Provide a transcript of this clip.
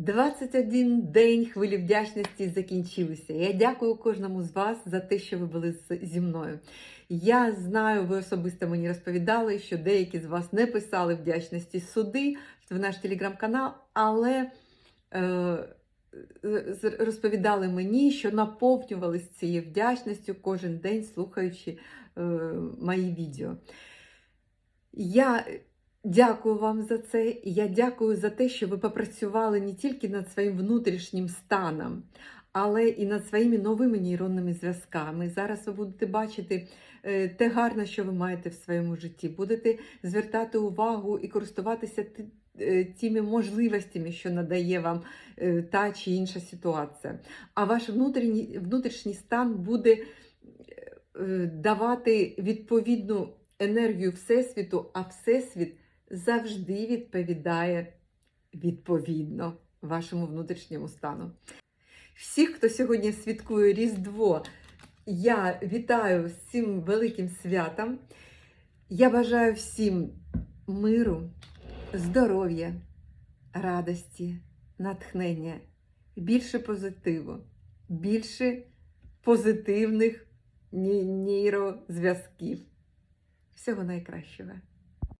21 день хвилі вдячності закінчилися. Я дякую кожному з вас за те, що ви були зі мною. Я знаю, ви особисто мені розповідали, що деякі з вас не писали вдячності суди в наш телеграм-канал, але е, розповідали мені, що наповнювалися цією вдячністю кожен день, слухаючи е, мої відео. Я дякую вам за це. Я дякую за те, що ви попрацювали не тільки над своїм внутрішнім станом, але і над своїми новими нейронними зв'язками. Зараз ви будете бачити е, те гарне, що ви маєте в своєму житті. Будете звертати увагу і користуватися ти- е, тими можливостями, що надає вам е, та чи інша ситуація. А ваш внутрішній, внутрішній стан буде давати відповідну енергію Всесвіту, а Всесвіт завжди відповідає відповідно вашому внутрішньому стану. Всіх, хто сьогодні святкує Різдво, я вітаю з цим великим святом. Я бажаю всім миру, здоров'я, радості, натхнення, більше позитиву, більше позитивних нейрозв'язків. Всього найкращого.